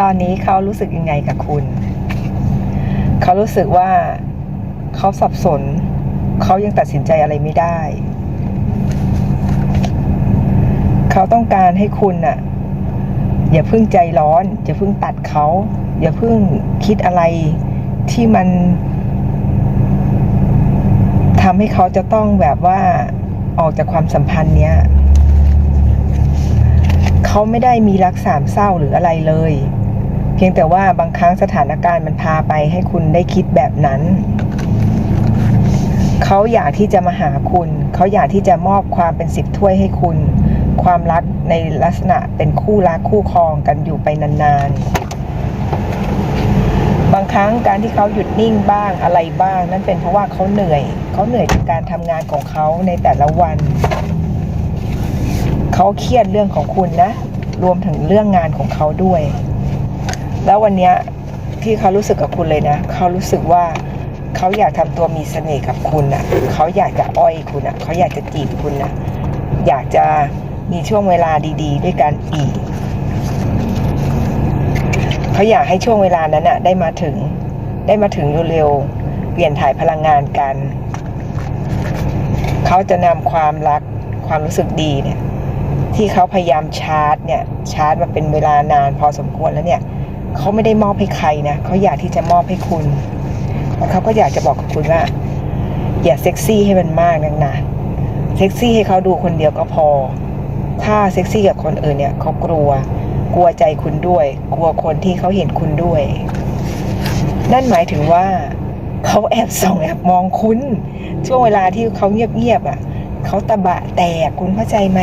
ตอนนี้เขารู้สึกยังไงกับคุณ เขารู้สึกว่าเขาสับสน เขายังตัดสินใจอะไรไม่ได้ เขาต้องการให้คุณน่ะอย่าเพิ่งใจร้อน อย่าเพิ่งตัดเขา อย่าเพิ่งคิดอะไรที่มันทำให้เขาจะต้องแบบว่าออกจากความสัมพันธ์เนี้ย เขาไม่ได้มีรักสามเศร้าหรืออะไรเลย เพียงแต่ว่าบางครั้งสถานการณ์มันพาไปให้คุณได้คิดแบบนั้น เขาอยากที่จะมาหาคุณ เขาอยากที่จะมอบความเป็นสิบถ้วยให้คุณ ความรักในลักษณะเป็นคู่รักคู่ครองกันอยู่ไปนานๆ บางครั้งการที่เขาหยุดนิ่งบ้างอะไรบ้าง นั่นเป็นเพราะว่าเขาเหนื่อย เขาเหนื่อยจากการทำงานของเขาในแต่ละวัน เขาเครียดเรื่องของคุณนะ รวมถึงเรื่องงานของเขาด้วย แล้ววันนี้ที่เขารู้สึกกับคุณเลยนะ เขารู้สึกว่าเขาอยากทำตัวมีเสน่ห์กับคุณนะเขาอยากจะอ้อยคุณนะเขาอยากจะจีบคุณนะอยากจะมีช่วงเวลาดี ๆ ด้วยกันอีกเขาอยากให้ช่วงเวลานั้นน่ะได้มาถึง ได้มาถึงเร็วๆเปลี่ยนถ่ายพลังงานกัน เขาจะนำความรักความรู้สึกดีเนี่ย ที่เขาพยายามชาร์จเนี่ย ชาร์จมาเป็นเวลานานพอสมควรแล้วเนี่ย เขาไม่ได้มอบให้ใครนะเขาอยากที่จะมอบให้คุณแล้วเขาก็อยากจะบอกกับคุณว่า อย่าเซ็กซี่ให้มันมากนักนะเซ็กซี่ให้เขาดูคนเดียวก็พอ ถ้าเซ็กซี่กับคนอื่นเนี่ยเขากลัว กลัวใจคุณด้วย กลัวคนที่เขาเห็นคุณด้วย นั่นหมายถึงว่าเขาแอบส่องแอบมองคุณ ช่วงเวลาที่เขาเงียบๆอะเขาตะบะแตกคุณเข้าใจไหม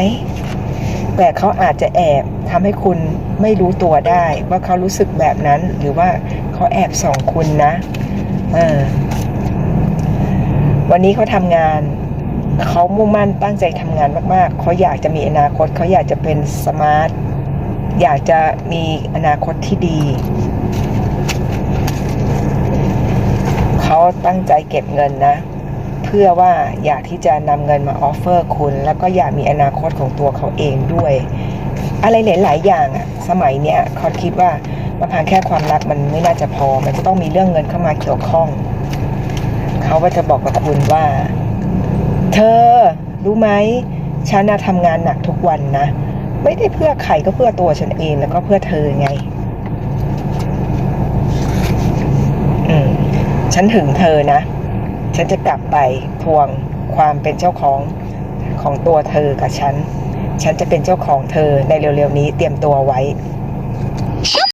แต่เขาอาจจะแอบ ทำให้คุณไม่รู้ตัวได้ว่าเขารู้สึกแบบนั้น หรือว่าเขาแอบส่องคุณนะวันนี้เขาทำงานเขามุ่งมั่นตั้งใจทำงานมากๆเขาอยากจะมีอนาคตเขาอยากจะเป็นสมาร์ทอยากจะมีอนาคตที่ดีเขาตั้งใจเก็บเงินนะ เพื่อว่าอยากที่จะนำเงินมาออฟเฟอร์คุณ แล้วก็อยากมีอนาคตของตัวเขาเองด้วย อะไรหลาย ๆ อย่างอะสมัยเนี้ยเขาคิดว่ามันพียงแค่ความรักมันไม่น่าจะพอ มันจะต้องมีเรื่องเงินเข้ามาเกี่ยวข้อง เขาก็จะบอกกับคุณว่า เธอรู้ไหมฉันน่ะทำงานหนักทุกวันนะ ไม่ได้เพื่อใครก็เพื่อตัวฉันเองแล้วก็เพื่อเธอไง อืม ฉันถึงเธอนะ ฉันจะกลับไปทวงความเป็นเจ้าของของตัวเธอกับฉัน ฉันจะเป็นเจ้าของเธอในเร็วๆนี้เตรียมตัวไว้